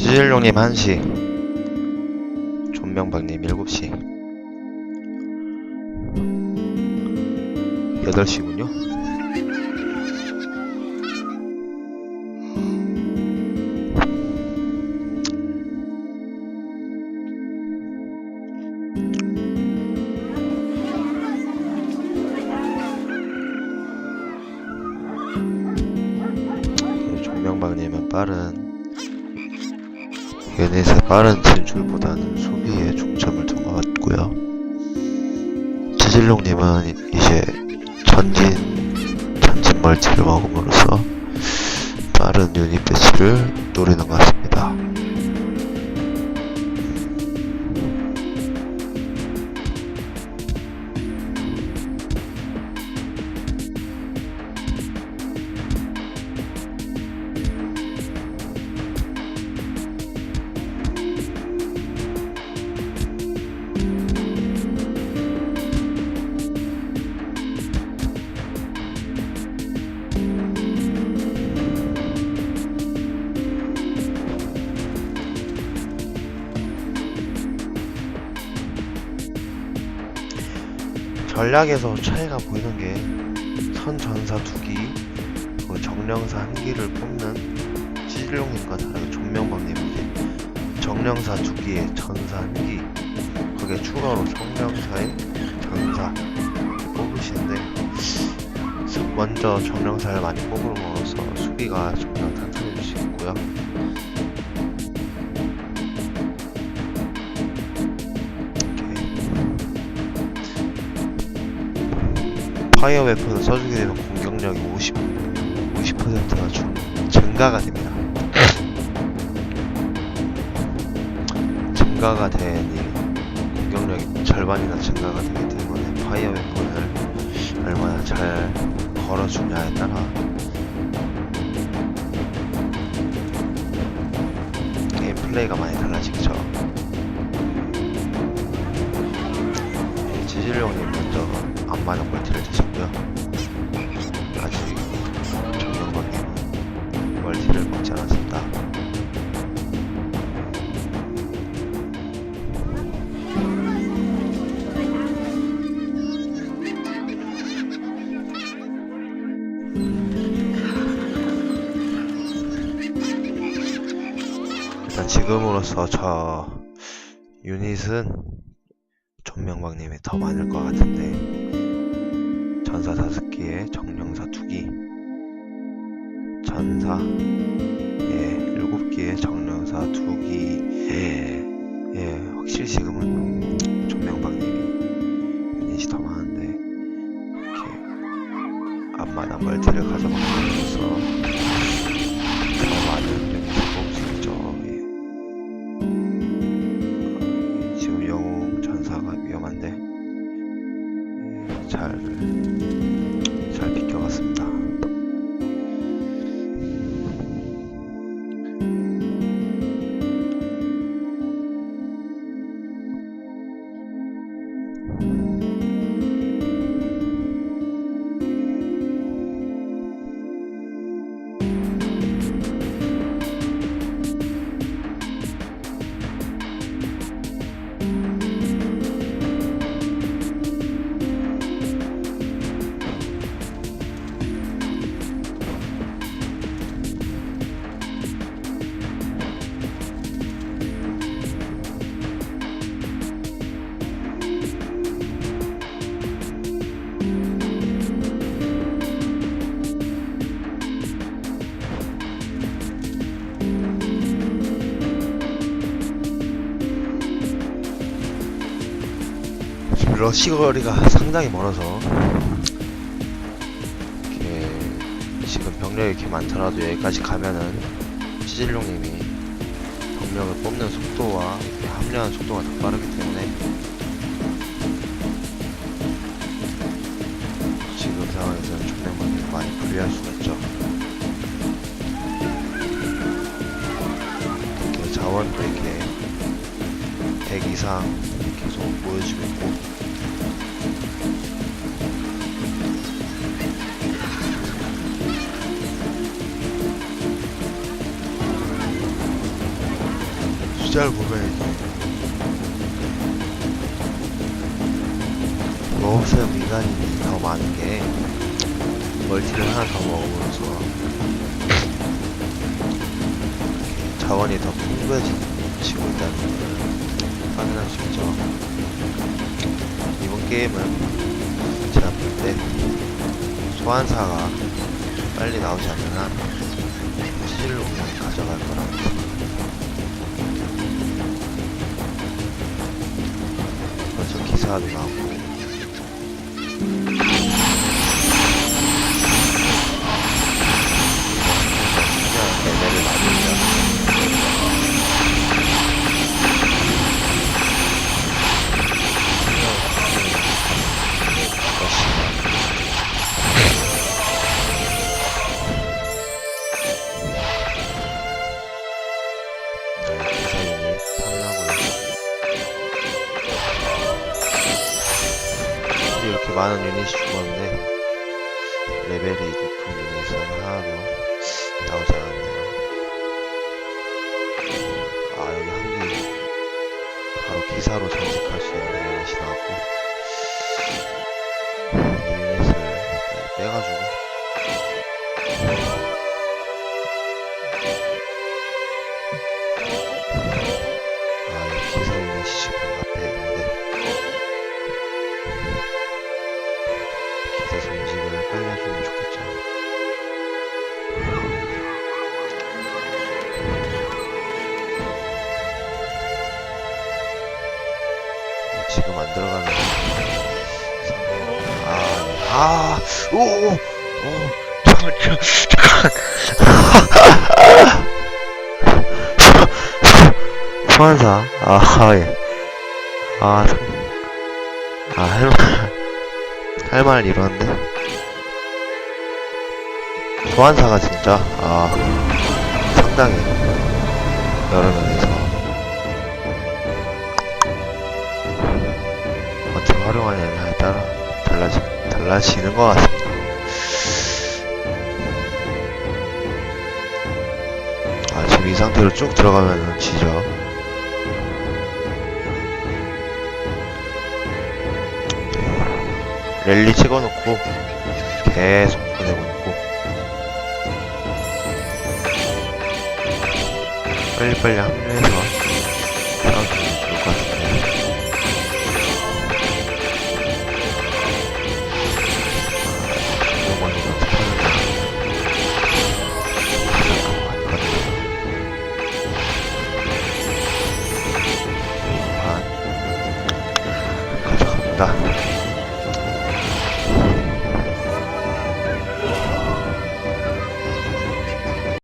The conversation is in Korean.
지질룡님 1시. 존명박님 7시. 8시군요. 존명박님은 빠른 유닛의 빠른 진출보다는 소비에 중점을 둔 것 같고요. 치질롱님은 이- 이제 전진 전진 멀티를 먹음으로써 빠른 유닛 배치를 노리는 것 같습니다. 전략에서 차이가 보이는 게 선전사 두기 그리고 정령사 한 기를 뽑는 치질롱님과 다르게 존명방님은 이제 정령사 두 기에 전사 한 기, 거기에 추가로 정령사의 전사 뽑으시는데 먼저 정령사를 많이 뽑음으로써 수비가 점점 탄탄해질 수 있고요. 파이어 웨폰을 써주게 되면 공격력이 50, 50%가 중, 증가가 됩니다. 증가가 되니 공격력이 절반이나 증가가 되기 때문에 파이어 웨폰을 얼마나 잘 걸어주냐에 따라 게임 플레이가 많이 달라지겠죠. 지질령이 먼저 안마는 멀티를 드셨 일단 지금으로서 저 유닛은 존명박님이 더 많을 것 같은데 전사 다섯 개에 정령사 두 개, 전사 예 일곱 개에 정령사 두 개, 예, 예 확실히 지금은 존명박님이 유닛이 더 많은데 이렇게 앞마당 멀티를 가져가면서 위험한데. 잘, 잘 러시 거리가 상당히 멀어서 이렇게 지금 병력이 이렇게 많더라도 여기까지 가면은 시질룡님이 병력을 뽑는 속도와 합류하는 속도가 더 빠르기 때문에 지금 상황에서는 총력만이 많이 불리할 수가 있죠. 이렇게 자원도 이렇게 100 이상 계속 모여지고 있고 숫자를 보면 먹었어요 미간이 더 많은 게 멀티를 하나 더 먹으면서 자원이 더 풍부해지고 있다는 걸 확인할 수 있죠. 이번 게임은 제가 볼 때 소환사가 빨리 나오지 않는 한 치질로 그냥 가져갈 거라고 벌써 기 레벨이 높은 유닛은 하나도 나오지 않았네요 아 여기 한 개. 바로 기사로 전직할 수 있는 유닛이 나왔고. 이 유닛을 네, 빼가지고 아, 네. 아, 오, 오, 오, 잠깐, 잠깐, 소환사, 아, 예, 아, 상, 아, 할 말, 할말 이러는데. 소환사가 진짜, 아, 상당히, 여러 면에서, 어떻게 활용하느냐에 따라 달라지, 달라지는 것 같습니다. 아, 지금 이 상태로 쭉 들어가면은 지죠. 랠리 찍어놓고 계속 보내고 있고 빨리빨리 합류해서